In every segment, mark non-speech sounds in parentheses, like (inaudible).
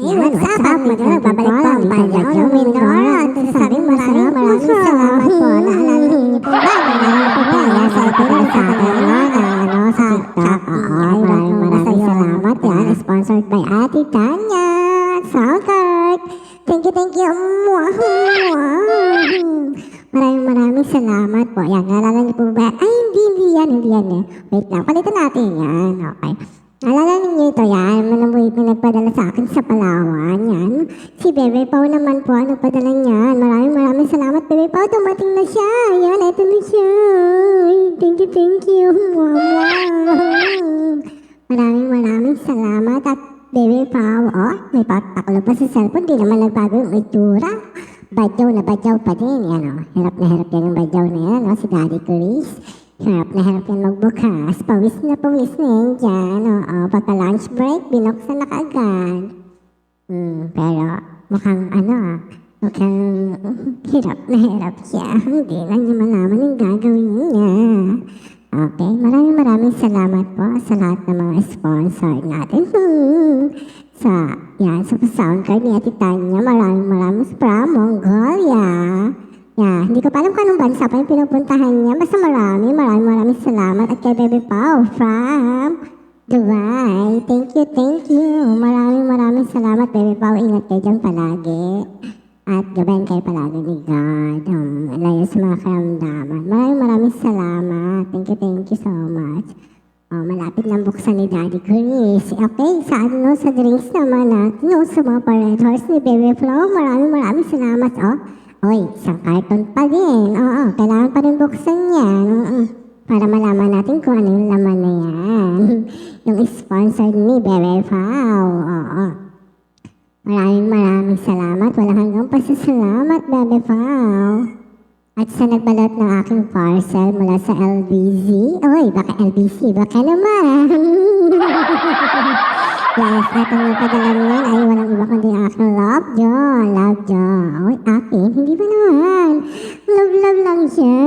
What's up? At medyo babalik po ang Banyaw ng Mindoro at sasabing maraming maraming salamat po. Naalala niyo po ba? Naalala po ba? Yan sa ipinag sa akin no, na ano, sa TikTok. Oo, maraming maraming salamat. Yan, sponsored by Ate Tanya Soundcard. Thank you, thank you. Maraming maraming salamat po. Yan, naalala niyo po ba? Ay, hindi, hindi yan, hindi yan eh. Wait lang, palitan natin yan. Okay. Naalala ninyo ito yan, manamoy pinagpadala sa akin sa Palawan, yan. Si Bebe Pau naman po, ang nagpadala niyan. Maraming maraming salamat, Bebe Pau, dumating na siya. Yan, ito na siya. Thank you, thank you. Mwah. Maraming maraming salamat at Bebe Pau, oh, may pataklo pa sa cellphone, di naman nagbago yung itsura. Badyaw na badyaw pa din, yan oh. Hirap na hirap yan yung badyaw na yan, oh, si Daddy Chris. Hirap na hirap yan magbukas. Pawis na pawis na yan dyan. Oo, pagka lunch break, binuksan na kaagad. Hmm, pero mukhang ano ah, mukhang hirap na hirap siya. Hindi na niya malaman yung gagawin niya. Okay, maraming maraming salamat po sa lahat ng mga sponsor natin. Hmm. Sa, yan, sa sound card ni Ate Tanya, maraming maraming from Mongolia. Yeah, hindi ko pa alam kung anong bansa pa yung pinupuntahan niya. Basta marami, marami, maraming salamat. At kay Bebe Pau from Dubai. Thank you, thank you. Maraming maraming salamat, Bebe Pau. Ingat kayo dyan palagi. At gabayan kayo palagi ni God. Um, layo sa mga karamdaman. Maraming maraming salamat. Thank you, thank you so much. Oh, malapit lang buksan ni Daddy Chris. Okay, sa ano, sa drinks naman natin, no, sa mga paretors ni Bebe Flow, maraming maraming salamat, oh. Oy, isang carton pa din. Oo, kailangan pa rin buksan yan. Mm-mm. Para malaman natin kung ano yung laman na yan. (laughs) yung sponsored ni Bebe Pau. Oo. Maraming maraming salamat. Walang hanggang pasasalamat, Bebe Pau. At sa nagbalot ng aking parcel mula sa LBZ. Oy, baka LBC, baka naman. (laughs) yes, at ang nagpadala niyan ay walang iba kundi ang aking love John. Love John. Oy, akin, hindi ba naman? Love, love lang siya.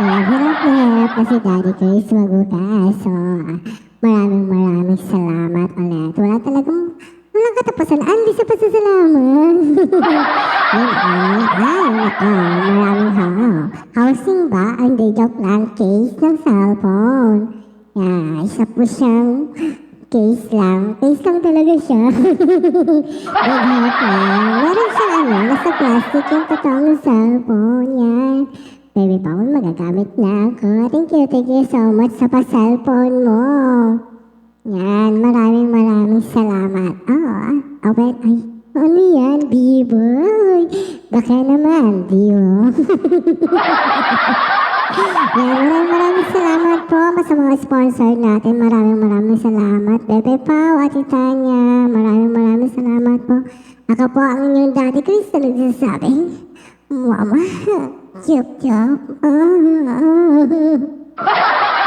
Yan, hirap na hirap na si Daddy Chris magbukas. So, ah, maraming maraming salamat ulit. Wala talagang, walang katapusan. Andi sa pasasalamat. (laughs) Yun ay, ay, nako, maraming ha. Housing ba? Hindi, joke lang. Case ng cellphone. Yan, isa po siyang case lang. Case lang talaga siya. Big hat lang. Meron siya ano, nasa plastic yung totoong cellphone. Yan. Baby Paul, magagamit na ako. Thank you, thank you so much sa pa-cellphone mo. Yan, maraming maraming salamat. Oh, oh wait, ay, ano yan, B-boy? Baka naman, di mo. (laughs) Maraming maraming salamat po sa mga sponsor natin. Maraming maraming salamat. Bebe Pau, Ate Tanya, maraming maraming salamat po. Ako po ang inyong Daddy Chris na nagsasabi, Mama, chup chup. Ah, ah. (laughs)